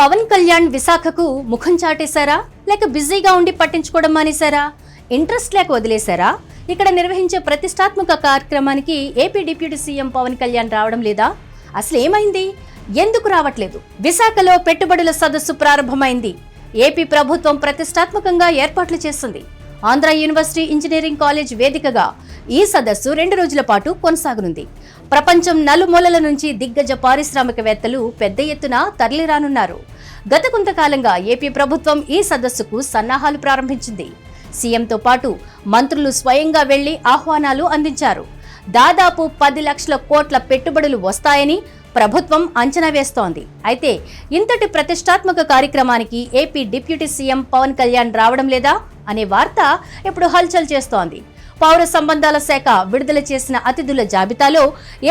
పవన్ కళ్యాణ్ విశాఖకు ముఖం చాటేశారా? లేక బిజీగా ఉండి పట్టించుకోవడం మానేశారా? ఇంట్రెస్ట్ లేక వదిలేశారా? ఇక్కడ నిర్వహించే ప్రతిష్టాత్మక కార్యక్రమానికి AP deputy CM Pawan Kalyan రావడం లేదా? అసలు ఏమైంది? ఎందుకు రావట్లేదు? విశాఖలో పెట్టుబడుల సదస్సు ప్రారంభమైంది. ఏపీ ప్రభుత్వం ప్రతిష్టాత్మకంగా ఏర్పాట్లు చేస్తుంది. ఆంధ్ర యూనివర్సిటీ ఇంజనీరింగ్ కాలేజ్ వేదికగా ఈ సదస్సు రెండు రోజుల పాటు కొనసాగనుంది. ప్రపంచం నలుమూలల నుంచి దిగ్గజ పారిశ్రామికవేత్తలు పెద్ద ఎత్తున తరలిరానున్నారు. గత కొంతకాలంగా ఏపీ ప్రభుత్వం ఈ సదస్సుకు సన్నాహాలు ప్రారంభించింది. సీఎంతో పాటు మంత్రులు స్వయంగా వెళ్ళి ఆహ్వానాలు అందించారు. దాదాపు పది లక్షల కోట్ల పెట్టుబడులు వస్తాయని ప్రభుత్వం అంచనా వేస్తోంది. అయితే ఇంతటి ప్రతిష్టాత్మక కార్యక్రమానికి AP deputy CM Pawan Kalyan రావడం లేదా? అనే వార్త ఇప్పుడు హల్చల్ చేస్తోంది. పౌర సంబంధాల శాఖ విడుదల చేసిన అతిథుల జాబితాలో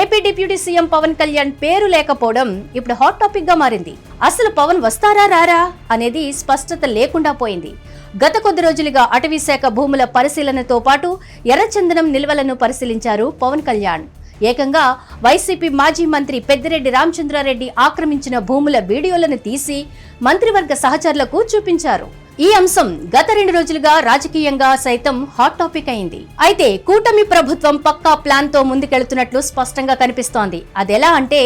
AP deputy CM Pawan Kalyan పేరు లేకపోవడం ఇప్పుడు హాట్ టాపిక్గా మారింది. అసలు పవన్ వస్తారా రారా అనేది స్పష్టత లేకుండా పోయింది. గత కొద్ది రోజులుగా అటవీ శాఖ భూముల పరిశీలనతో పాటు ఎర్రచందనం నిల్వలను పరిశీలించారు పవన్ కళ్యాణ్. ఏకంగా వైసీపీ మాజీ మంత్రి పెద్దిరెడ్డి రామచంద్రారెడ్డి ఆక్రమించిన భూముల వీడియోలను తీసి మంత్రివర్గ సహచరులకు చూపించారు. ఈ అంశం గత రెండు రోజులుగా రాజకీయంగా సైతం హాట్ టాపిక్ అయింది. అయితే కూటమి ప్రభుత్వం పక్కా ప్లాన్తో ముందుకెళ్తున్నట్లు స్పష్టంగా కనిపిస్తోంది. అదెలా అంటే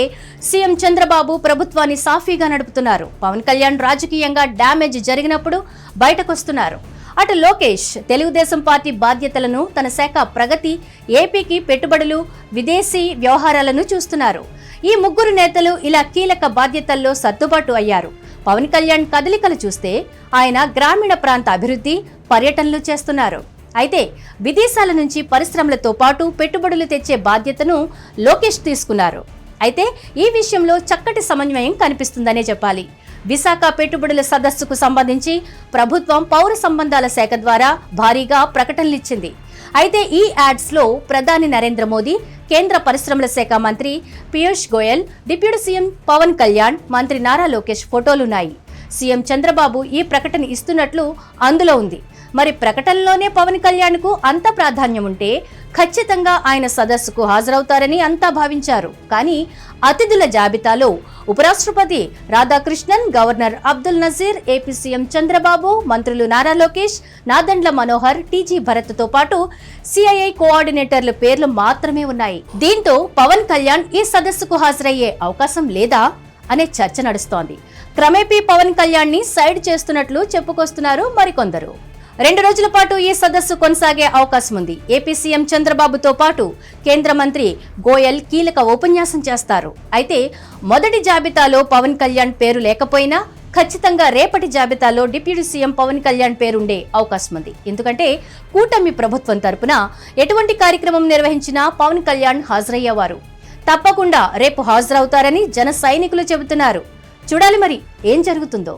సీఎం చంద్రబాబు ప్రభుత్వాన్ని సాఫీగా నడుపుతున్నారు. పవన్ కళ్యాణ్ రాజకీయంగా డ్యామేజ్ జరిగినప్పుడు బయటకొస్తున్నారు. అటు లోకేష్ తెలుగుదేశం పార్టీ బాధ్యతలను తన శాఖ ప్రగతి ఏపీకి పెట్టుబడులు విదేశీ వ్యవహారాలను చూస్తున్నారు. ఈ ముగ్గురు నేతలు ఇలా కీలక బాధ్యతల్లో సర్దుబాటు అయ్యారు. పవన్ కళ్యాణ్ కదలికలు చూస్తే ఆయన గ్రామీణ ప్రాంత అభివృద్ధి పర్యటనలు చేస్తున్నారు. అయితే విదేశాల నుంచి పరిశ్రమలతో పాటు పెట్టుబడులు తెచ్చే బాధ్యతను లోకేష్ తీసుకున్నారు. అయితే ఈ విషయంలో చక్కటి సమన్వయం కనిపిస్తుందనే చెప్పాలి. విశాఖ పెట్టుబడుల సదస్సుకు సంబంధించి ప్రభుత్వం పౌర సంబంధాల శాఖ ద్వారా భారీగా ప్రకటనలిచ్చింది. అయితే ఈ యాడ్స్లో ప్రధాని నరేంద్ర మోదీ కేంద్ర పరిశ్రమల శాఖ మంత్రి పీయూష్ గోయల్ డిప్యూటీ సీఎం పవన్ కళ్యాణ్ మంత్రి నారా లోకేష్ ఫోటోలున్నాయి. సీఎం చంద్రబాబు ఈ ప్రకటన ఇస్తున్నట్లు అందులో ఉంది. మరి ప్రకటనలోనే పవన్ కళ్యాణ్కు అంత ప్రాధాన్యం ఉంటే ఖచ్చితంగా ఆయన సదస్సుకు హాజరవుతారని అంతా భావించారు. కానీ అతిథుల జాబితాలో ఉపరాష్ట్రపతి Radhakrishnan governor Abdul Nazeer AP CM Chandrababu మంత్రులు నారా లోకేష్ నాదండ్ల మనోహర్ టీజీ భరత్తో పాటు సిఐఐ కోఆర్డినేటర్ల పేర్లు మాత్రమే ఉన్నాయి. దీంతో పవన్ కళ్యాణ్ ఈ సదస్సుకు హాజరయ్యే అవకాశం లేదా అనే చర్చ నడుస్తోంది. క్రమేపీ పవన్ కళ్యాణ్ని సైడ్ చేస్తున్నట్లు చెప్పుకొస్తున్నారు మరికొందరు. రెండు రోజుల పాటు ఈ సదస్సు కొనసాగే అవకాశం ఉంది. ఏపీ సీఎం చంద్రబాబుతో పాటు కేంద్ర మంత్రి గోయల్ కీలక ఉపన్యాసం చేస్తారు. అయితే మొదటి జాబితాలో పవన్ కళ్యాణ్ పేరు లేకపోయినా ఖచ్చితంగా రేపటి జాబితాలో డిప్యూటీ సీఎం పవన్ కళ్యాణ్ పేరుండే అవకాశం ఉంది. ఎందుకంటే కూటమి ప్రభుత్వం తరపున ఎటువంటి కార్యక్రమం నిర్వహించినా పవన్ కళ్యాణ్ హాజరయ్యేవారు. తప్పకుండా రేపు హాజరవుతారని జన సైనికులు చెబుతున్నారు. చూడాలి మరి ఏం జరుగుతుందో.